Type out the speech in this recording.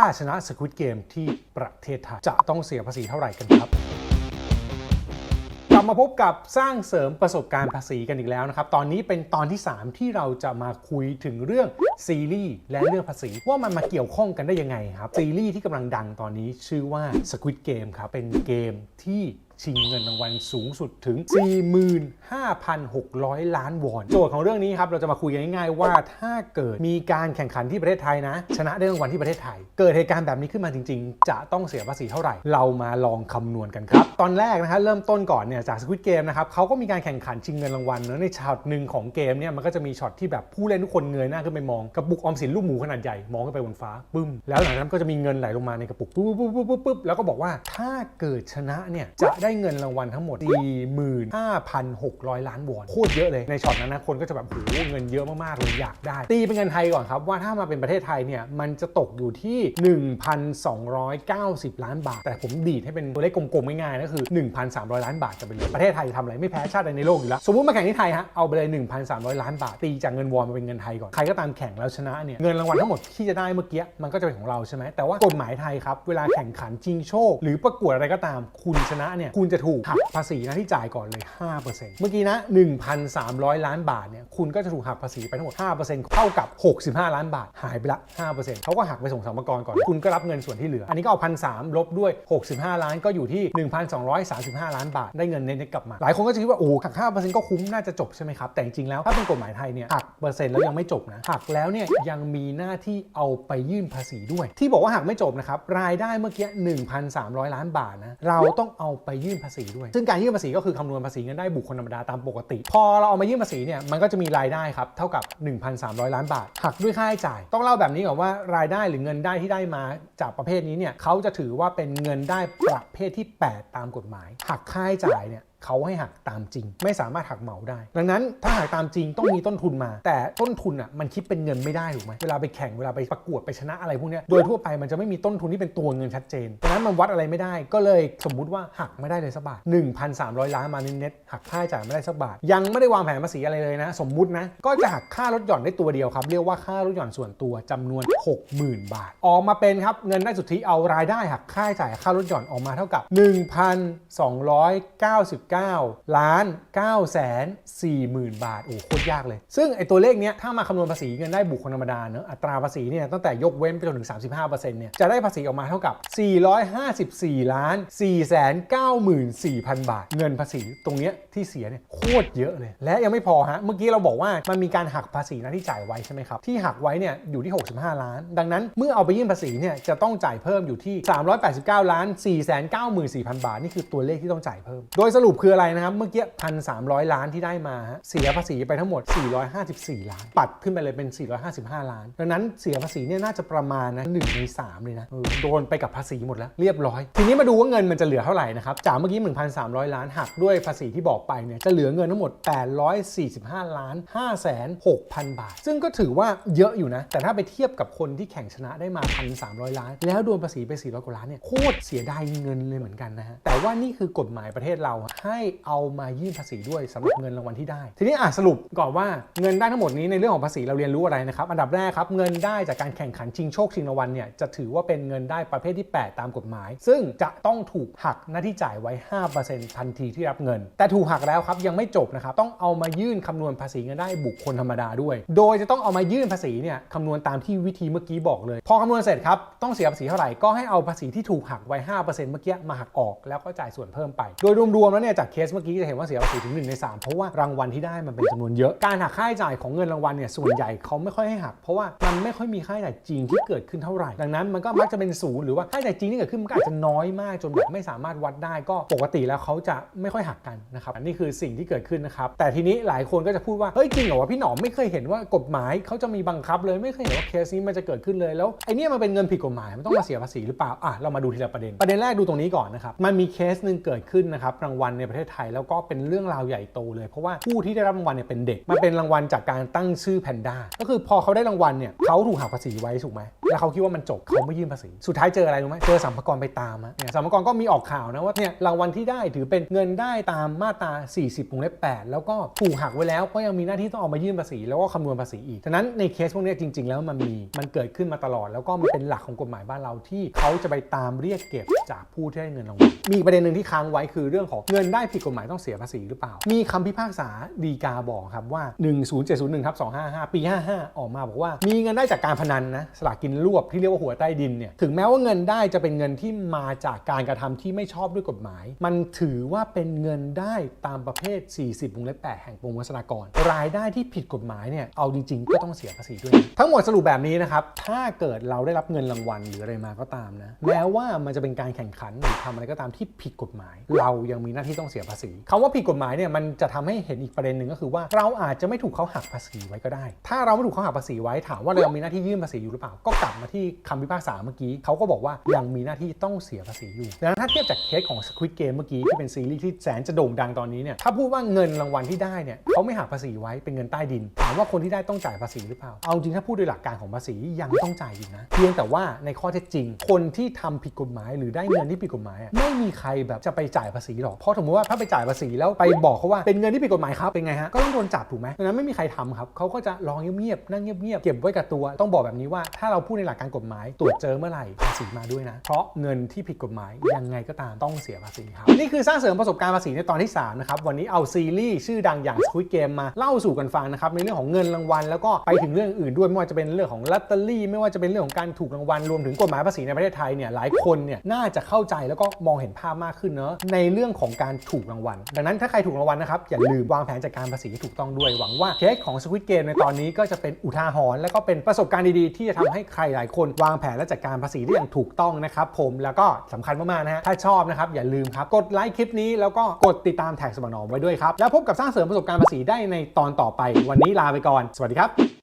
ถ้าชนะสควิตเกมที่ประเทศไทยจะต้องเสียภาษีเท่าไหร่กันครับกลับมาพบกับสร้างเสริมประสบการณ์ภาษีกันอีกแล้วนะครับ ตอนนี้เป็นตอนที่ 3 ที่เราจะมาคุยถึงเรื่องซีรีส์และเรื่องภาษีว่ามันมาเกี่ยวข้องกันได้ยังไงครับ ซีรีส์ที่กำลังดังตอนนี้ชื่อว่า Squid Game ครับ เป็นเกมที่ ชิงเงินรางวัลสูงสุดถึง 45,600 ล้านวอน โจทย์ของเรื่องนี้ครับ เราจะมาคุยกันง่ายๆว่าถ้าเกิดมีการแข่งขันที่ประเทศไทยนะ ชนะได้รางวัลที่ประเทศไทย เกิดเหตุการณ์แบบนี้ขึ้นมาจริง ๆ จะต้องเสียภาษีเท่าไหร่ เรามาลองคำนวณกันครับ ตอนแรกนะฮะเริ่มต้นก่อนเนี่ยจาก Squid Game นะครับเขาก็มีการแข่งขันชิงเงินรางวัลนะในช็อตหนึ่งของเกมเนี่ยมันก็จะมีช็อตที่แบบผู้เล่นทุกคนเงยหน้าขึ้นไปมองกระปุกออมสินลูกหมูขนาดใหญ่มองขึ้นไปบนฟ้าปึ้มแล้วหลังจากนั้นก็จะมีเงินไหลลงมาในกระปุกปุ๊บปุ๊บปุ๊บปุ๊บปุ๊บแล้วก็บอกว่าถ้าเกิดชนะเนี่ยจะได้ได้เงินรางวัลทั้งหมด 45,600 ล้านวอนโคตรเยอะเลยในช็อตนั้นนะคนก็จะแบบโหเงินเยอะมากๆเลยอยากได้ ตีเป็นเงินไทยก่อนครับ ว่าถ้ามาเป็นประเทศไทยเนี่ยมันจะตกอยู่ที่ 1,290 ล้านบาท แต่ผมดีดให้เป็นตัวเลขกลมๆง่ายๆก็คือ 1,300 ล้านบาทจะเป็นเลยประเทศไทยทำอะไรไม่แพ้ชาติใดในโลกอยู่แล้วสมมุติมาแข่งที่ไทยฮะเอาไปเลย 1,300 ล้านบาท ตีจากเงินวอนมาเป็นเงินไทยก่อนใครก็ตามแข่งแล้วชนะเนี่ยเงินรางวัลทั้งหมดที่จะได้เมื่อกี้มันก็จะเป็นของเราใช่ไหมแต่ว่ากฎหมายไทยครับเวลาแข่งขันชิงโชค หรือประกวดอะไรก็ตามคุณชนะเนี่ยคุณจะถูกหักภาษีหน้าที่จ่ายก่อนเลย 5%เมื่อกี้นะ 1,300 ล้านบาทเนี่ยคุณก็จะถูกหักภาษีไปทั้งหมด 5%เท่ากับ 65 ล้านบาท หายไปละ 5%เขาก็หักไปส่งสรรพากรก่อน คุณก็รับเงินส่วนที่เหลือ อันนี้ก็เอาพันสลบด้วย 65 ล้านก็อยู่ที่ 1,235 ล้านบาท ได้เงินเน็ตๆกลับมา หลายคนก็จะคิดว่าโอ้หัก 5%ก็คุ้มน่าจะจบใช่ไหมครับ แต่จริงๆแล้วถ้าเป็นกฎหมายไทยเนี่ยหักเปอร์เซ็นต์แล้วยังไม่จบนะหักแล้วเนี่ยยังมีหน้าที่เอาไปยื่นภาษีด้วย ที่บอกว่าหักไม่จบนะครับรายได้เมื่อกี้1,300 ล้านบาทนะเราต้องเอาไปยื่นภาษีด้วย ซึ่งการยื่นภาษีก็คือคำนวณภาษีเงินได้บุคคลธรรมดาตามปกติ พอเราเอามายื่นภาษีเนี่ยมันก็จะมีรายได้ครับเท่ากับ 1,300 ล้านบาท หักด้วยค่าใช้จ่าย ต้องเล่าแบบนี้ก่อนว่ารายได้หรือเงินได้ที่ได้มาจากประเภทนี้เนี่ยเขาจะถือว่าเป็นเงินได้ประเภทที่ 8 ตามกฎหมาย หักค่าใช้จ่ายเนี่ยเขาให้หักตามจริง ไม่สามารถหักเหมาได้ ดังนั้นถ้าหักตามจริงต้องมีต้นทุนมา แต่ต้นทุนอะมันคิดเป็นเงินไม่ได้ถูกไหมเวลาไปแข่งเวลาไปประกวดไปชนะอะไรพวกนี้โดยทั่วไปมันจะไม่มีต้นทุนที่เป็นตัวเงินชัดเจนดังนั้นมันวัดอะไรไม่ได้ก็เลยสมมุติว่าหักไม่ได้เลยสักบาท1,300 ล้านมาเน็ตหักค่าใช้จ่ายไม่ได้สักบาท ยังไม่ได้วางแผนภาษีอะไรเลยนะ สมมุตินะก็จะหักค่ารถหย่อนได้ตัวเดียวครับ เรียกว่าค่ารถหย่อนส่วนตัวจำนวน 60,000 บาท ออกมาเป็นครับเงินได้สุทธิเอารายได้หักค่าใช้จ่ายค่ารถหย่อนออกมาเท่ากับ1.9ล้าน 9 4 0 0 0 0 บาท โอ้โคตรยากเลย ซึ่งไอตัวเลขเนี้ยถ้ามาคำนวณภาษีเงินได้บุคคลธรรมดาเนอะอัตราภาษีเนี่ยตั้งแต่ยกเว้นไปจนถึง 35%เนี่ยจะได้ภาษีออกมาเท่ากับ 454 ล้าน 494,000 บาท เงินภาษีตรงเนี้ยที่เสียเนี่ยโคตรเยอะเลย และยังไม่พอฮะ เมื่อกี้เราบอกว่ามันมีการหักภาษีหน้าที่จ่ายไว้ใช่ไหมครับ ที่หักไว้เนี่ยอยู่ที่ 65 ล้าน ดังนั้นเมื่อเอาไปยื่นภาษีเนี่ยจะต้องจ่ายเพิ่มอยู่ที่ 389 ล้าน 494,000 บาท นี่คือตัวเลขที่ต้องจ่ายเพิ่ม โดยสรุปคืออะไรนะครับ เมื่อกี้1,300ล้านที่ได้มาฮะเสียภาษีไปทั้งหมด 454 ล้าน ปัดขึ้นไปเลยเป็น 455 ล้าน ดังนั้นเสียภาษีเนี่ยน่าจะประมาณนะ1ใน3เลยนะโดนไปกับภาษีหมดแล้วเรียบร้อย ทีนี้มาดูว่าเงินมันจะเหลือเท่าไหร่นะครับ จากเมื่อกี้ 1,300 ล้านหักด้วยภาษีที่บอกไปเนี่ยจะเหลือเงินทั้งหมด 845 ล้าน5แสน6,000 บาท ซึ่งก็ถือว่าเยอะอยู่นะ แต่ถ้าไปเทียบกับคนที่แข่งชนะได้มา 1,300 ล้าน แล้วโดนภาษีไป 400 กว่าล้านเนี่ยโคตรเสียดายเงินเลยเหมือนกันนะฮะแต่ว่านี่คือกฎหมายประเทศเราให้เอามายื่นภาษีด้วยสำหรับเงินรางวัลที่ได้ ทีนี้อะสรุปก่อนว่าเงินได้ทั้งหมดนี้ในเรื่องของภาษีเราเรียนรู้อะไรนะครับ อันดับแรกครับเงินได้จากการแข่งขันชิงโชคชิงรางวัลเนี่ยจะถือว่าเป็นเงินได้ประเภทที่ 8 ตามกฎหมาย ซึ่งจะต้องถูกหักหน้าที่จ่ายไว้ 5%ทันทีที่รับเงิน แต่ถูกหักแล้วครับยังไม่จบนะครับต้องเอามายื่นคำนวณภาษีเงินได้บุคคลธรรมดาด้วย โดยจะต้องเอามายื่นภาษีเนี่ยคำนวณตามที่วิธีเมื่อกี้บอกเลย พอคำนวณเสร็จครับต้องเสียภาษีเท่าไหร่ก็ให้เอาภาษีที่ถูกหักไว้ 5%เมื่อกี้มาหักออกแล้วก็จ่ายส่วนเพิ่มไป โดยรวมๆแล้วเนี่ยจากเคสเมื่อกี้จะเห็นว่าเสียภาษีถึง1ใน 3 เพราะว่ารางวัลที่ได้มันเป็นจำนวนเยอะ การหักค่าใช้จ่ายของเงินรางวัลเนี่ยส่วนใหญ่เขาไม่ค่อยให้หัก เพราะว่ามันไม่ค่อยมีค่าใช้จ่ายจริงที่เกิดขึ้นเท่าไหร่ ดังนั้นมันก็มักจะเป็นศูนย์หรือว่าค่าใช้จ่ายจริงที่เกิดขึ้นมันก็อาจจะน้อยมากจนแบบไม่สามารถวัดได้ก็ปกติแล้วเขาจะไม่ค่อยหักกันนะครับอันนี้คือสิ่งที่เกิดขึ้นนะครับแต่ทีนี้หลายคนก็จะพูดว่าเฮ้ยจริงเหรอวะพี่หนอมไม่เคยเห็นว่ากฎหมายเขาจะมีบังคับเลยไม่เคยเห็นว่าเคสนี้มันจะเกิดขึ้นเลยแล้วไอเนี้ยมันเป็นเงินผิดกฎหมายมันต้องมาเสียภาษีหรือเปล่าอะเรามาดูทีละประเด็นประเด็นแรกดูตรงนี้ก่อนนะครับมันมีเคสหนึ่งเกิดขึ้นนะครับรางวัลในประเทศไทย แล้วก็เป็นเรื่องราวใหญ่โตเลย เพราะว่าผู้ที่ได้รับรางวัลเนี่ยเป็นเด็กมันเป็นรางวัลจากการตั้งชื่อแพนด้าก็คือพอเขาได้รางวัลเนี่ยเขาถูกหักภาษีไว้ถูกไหม แล้วเขาคิดว่ามันจบเขาไม่ยื่นภาษีสุดท้ายเจออะไรรู้ไหมเจอสัมภากระไปตามอะเนี่ยสัมภากระก็มีออกข่าวนะว่าเนี่ยรางวัลที่ได้ถือเป็นเงินได้ตามมาตรา 40วงเล็บ8แล้วก็ถูกหักไว้แล้วก็ยังมีหน้าที่ต้องเอามายื่นภาษีแล้วก็คำนวณภาษีอีกฉะนั้นในเคสพวกนี้จริง ๆ แล้วมันมีมันเกิดขึ้นมาตลอด แล้วก็มันเป็นหลักของกฎหมายบ้านเราที่เขาจะไปตามเรียกเก็บจากผู้ที่ได้เงินรางวัลมีประเด็นหนึ่งที่ค้างไว้คือเรื่องของเงินได้ผิดกฎหมายต้องเสียภาษีหรือเปล่า มีคำพิพากษาดีกาบอกครับว่า 10701ทับ255 ปี 55 ออกมาบอกว่า มีเงินได้จากการพนันนะสลากกินรวบที่เรียกว่าหัวใต้ดินเนี่ยถึงแม้ว่าเงินได้จะเป็นเงินที่มาจากการกระทำที่ไม่ชอบด้วยกฎหมาย มันถือว่าเป็นเงินได้ตามประเภท 40วงเล็บ8แห่งประมวลวัฒนากร รายได้ที่ผิดกฎหมายเนี่ยเอาจริงๆ ก็ต้องเสียภาษีด้วย ทั้งหมดสรุปแบบนี้นะครับ ถ้าเกิดเราได้รับเงินรางวัลหรืออะไรมาก็ตามนะแม้ว่ามันจะเป็นการแข่งขันหรือทำอะไรก็ตามที่ผิดกฎหมาย เรายังมีหน้าที่ต้องเสียภาษีคำว่าผิดกฎหมายเนี่ยมันจะทำให้เห็นอีกประเด็นหนึ่งก็คือว่าเราอาจจะไม่ถูกเขาหักภาษีไว้ก็ได้ ถ้าเราไม่ถูกเขาหักภาษีไว้ถามว่าเรายังมีหน้าที่ยื่นภาษีอยู่หรือเปล่าก็กลับมาที่คำพิพากษาเมื่อกี้เขาก็บอกว่ายังมีหน้าที่ต้องเสียภาษีอยู่ดังนั้นถ้าเทียบจากเคสของ Squid Game เมื่อกี้ที่เป็นซีรีส์ที่แสนจะโด่งดังตอนนี้เนี่ยถ้าพูดว่าเงินรางวัลที่ได้เนี่ยเขาไม่หักภาษีไว้เป็นเงินใต้ดินถามว่าคนที่ได้ต้องจ่ายภาษีหรือเปล่าเอาจริงถ้าพูดโดยหลักการของภาษียังต้องจ่ายอยู่นะ เพียงแต่ว่าในข้อเท็จจริง คนที่ทำผิดกฎหมาย หรือได้เงินที่ผิดกฎหมายอะไม่มีใครแบบจะไปจ่ายภาษีหรอกเพราะสมมติว่าถ้าไปจ่ายภาษีแล้วไปบอกเขาว่าเป็นเงินที่ผิดกฎหมายครับเป็นไงฮะก็ต้องโดนจับถูกไหมดังนั้นไม่มีใครทำครับเขาก็จะรอเงียบๆนั่งเงียบๆเก็บไว้กับตัว ต้องบอกแบบนี้ว่าถ้าเราพูดในหลักการกฎหมาย ตรวจเจอเมื่อไหร่ภาษีมาด้วยนะ เพราะเงินที่ผิดกฎหมายยังไงก็ตามต้องเสียภาษีครับ นี่คือสร้างเสริมประสบการณ์ภาษีในตอนที่สามนะครับ วันนี้เอาซีรีส์ชื่อดังอย่าง Squid Game มาเล่าสู่กันฟังนะครับ ในเรื่องของเงินรางวัล แล้วก็ไปถึงเรื่องอื่นด้วยไม่ว่าจะเป็นเรื่องของลอตเตอรี่ ไม่ว่าจะเป็นเรื่องของการถูกรางวัลรวมถึงกฎหมายภาษีในประเทศไทยเนี่ยหลายคนเนี่ยน่าจะเข้าใจแล้วก็มองเห็นภาพมากขึ้นเนอะในเรื่องของการถูกรางวัล ดังนั้นถ้าใครถูกรางวัลนะครับอย่าลืมวางแผนจัดการภาษีให้ถูกต้องด้วยหวังว่าเคสของ Squid Game ในตอนนี้ก็จะเป็นอุทาหรณ์และก็เป็นประสบการณ์ดีๆที่จะทำให้ใครหลายคนวางแผนและจัดการภาษีได้อย่างถูกต้องนะครับผมแล้วก็สำคัญมากๆนะฮะถ้าชอบนะครับอย่าลืมครับกดไลค์คลิปนี้แล้วก็กดติดตามแท็กสมนอมไว้ด้วยครับแล้วพบกับสร้างเสริมประสบการณ์ภาษีได้ในตอนต่อไป วันนี้ลาไปก่อน สวัสดีครับ